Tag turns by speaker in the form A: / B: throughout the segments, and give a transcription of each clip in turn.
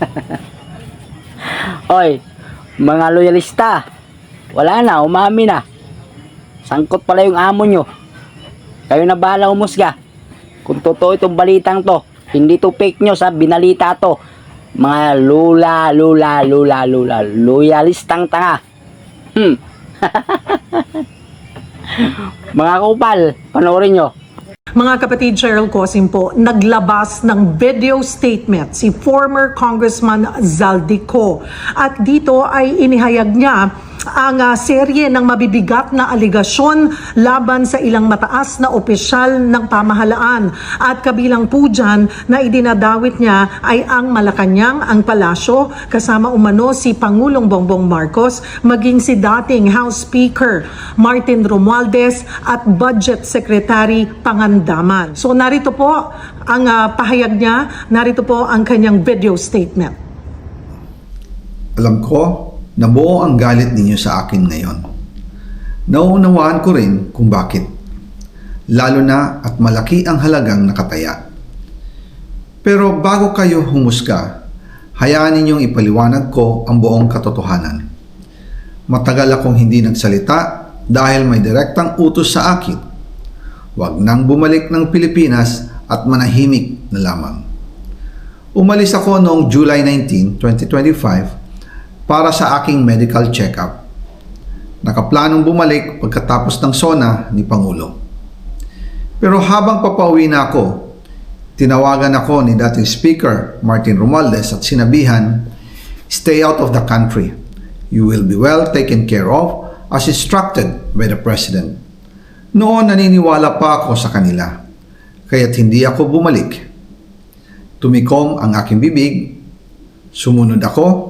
A: Oy, mga loyalista, wala na, umami na. Sangkot pala yung amo nyo. Kayo na bahala umusga. Kung totoo itong balitang to, hindi to fake news ha, binalita to. Mga lula, lula, lula, lula, loyalistang tanga. Hmm. mga kupal, panoorin nyo.
B: Mga kapatid Cheryl Cosim po, naglabas ng video statement si former Congressman Zaldico. At dito ay inihayag niya ang ah, serye ng mabibigat na aligasyon laban sa ilang mataas na opisyal ng pamahalaan. At kabilang po dyan na idinadawit niya ay ang Malacanang, ang palasyo, kasama umano si Pangulong Bongbong Marcos, maging si dating House Speaker Martin Romualdez at Budget Secretary Pangandaman. So narito po ang ah, pahayag niya, narito po ang kanyang video statement.
C: Alam ko na buo ang galit ninyo sa akin ngayon. Nauunawaan ko rin kung bakit. Lalo na at malaki ang halagang nakataya. Pero bago kayo humusga, hayaan ninyong ipaliwanag ko ang buong katotohanan. Matagal akong hindi nagsalita dahil may direktang utos sa akin. Huwag nang bumalik ng Pilipinas at manahimik na lamang. Umalis ako noong July 19, 2025 para sa aking medical check-up. Nakaplanong bumalik pagkatapos ng SONA ni Pangulo. Pero habang papauwi na ako, tinawagan ako ni dating Speaker Martin Romualdez at sinabihan, Stay out of the country. You will be well taken care of as instructed by the President. Noon naniniwala pa ako sa kanila, kaya't hindi ako bumalik. Tumikom ang aking bibig, sumunod ako,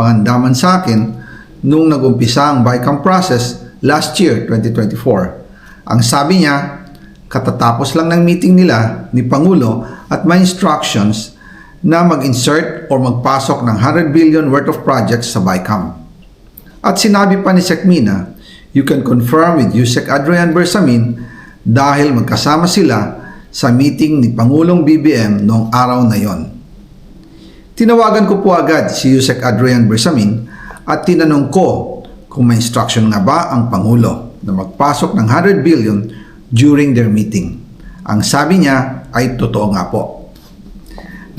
C: pangandaman sa akin nung nagumpisa ang BICAM process last year, 2024. Ang sabi niya, katatapos lang ng meeting nila ni Pangulo at may instructions na mag-insert or magpasok ng 100 billion worth of projects sa BICAM. At sinabi pa ni Sekmina, you can confirm with Yusek Adrian Bersamin dahil magkasama sila sa meeting ni Pangulong BBM noong araw na yon. Tinawagan ko po agad si Yusek Adrian Bersamin at tinanong ko kung may instruction nga ba ang Pangulo na magpasok ng 100 billion during their meeting. Ang sabi niya ay totoo nga po.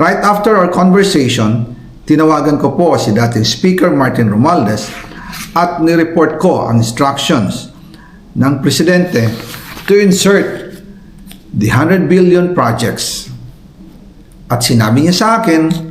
C: Right after our conversation, tinawagan ko po si dating Speaker Martin Romualdez at nireport ko ang instructions ng Presidente to insert the 100 billion projects. At sinabi niya sa akin,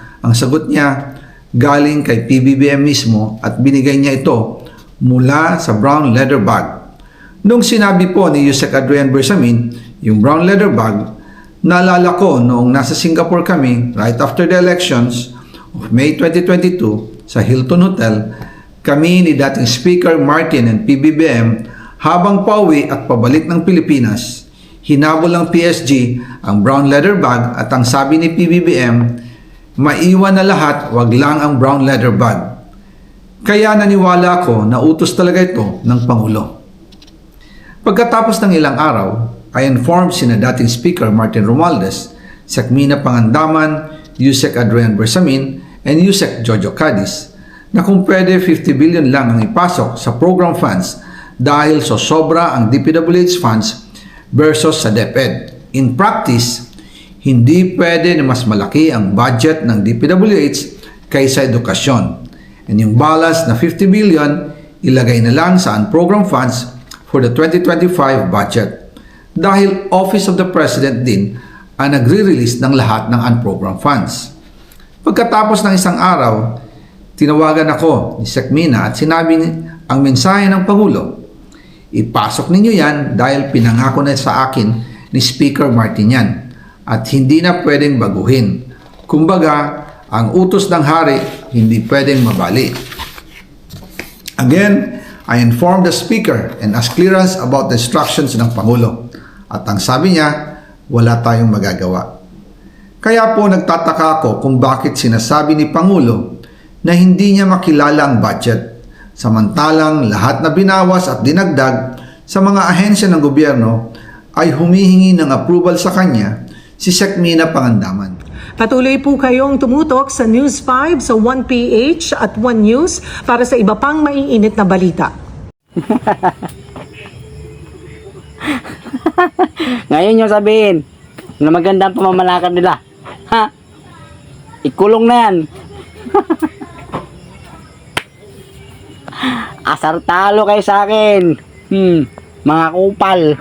C: Ang sagot niya, galing kay PBBM mismo at binigay niya ito mula sa brown leather bag. Nung sinabi po ni Yusek Adrian Bersamin, yung brown leather bag, naalala ko noong nasa Singapore kami right after the elections of May 2022 sa Hilton Hotel, kami ni dating Speaker Martin and PBBM habang pauwi at pabalik ng Pilipinas, hinabol ng PSG ang brown leather bag at ang sabi ni PBBM, maiwan na lahat, wag lang ang brown leather bag. Kaya naniwala ako na utos talaga ito ng Pangulo. Pagkatapos ng ilang araw, I informed sina dating Speaker Martin Romualdez, Sekmina Pangandaman, Yusek Adrian Bersamin, and Yusek Jojo Cadiz na kung pwede 50 billion lang ang ipasok sa program funds dahil so sobra ang DPWH funds versus sa DepEd. In practice, hindi pwede na mas malaki ang budget ng DPWH kaysa edukasyon. And yung balance na 50 billion, ilagay na lang sa unprogrammed funds for the 2025 budget. Dahil Office of the President din ang nagre-release ng lahat ng unprogrammed funds. Pagkatapos ng isang araw, tinawagan ako ni Sekmina at sinabi ang mensahe ng Pangulo. Ipasok ninyo yan dahil pinangako na sa akin ni Speaker Martinian at hindi na pwedeng baguhin. Kumbaga, ang utos ng hari hindi pwedeng mabali. Again, I informed the Speaker and asked clearance about the instructions ng Pangulo. At ang sabi niya, wala tayong magagawa. Kaya po nagtataka ako kung bakit sinasabi ni Pangulo na hindi niya makilala ang budget samantalang lahat na binawas at dinagdag sa mga ahensya ng gobyerno ay humihingi ng approval sa kanya si Sekmina Pangandaman.
B: Patuloy po kayong tumutok sa News 5 sa 1PH at 1 News para sa iba pang maiinit na balita.
A: Ngayon yung sabihin na maganda ang pamamalakad nila. Ha? Ikulong na yan. Asar talo kayo sa akin. Hmm, mga kupal.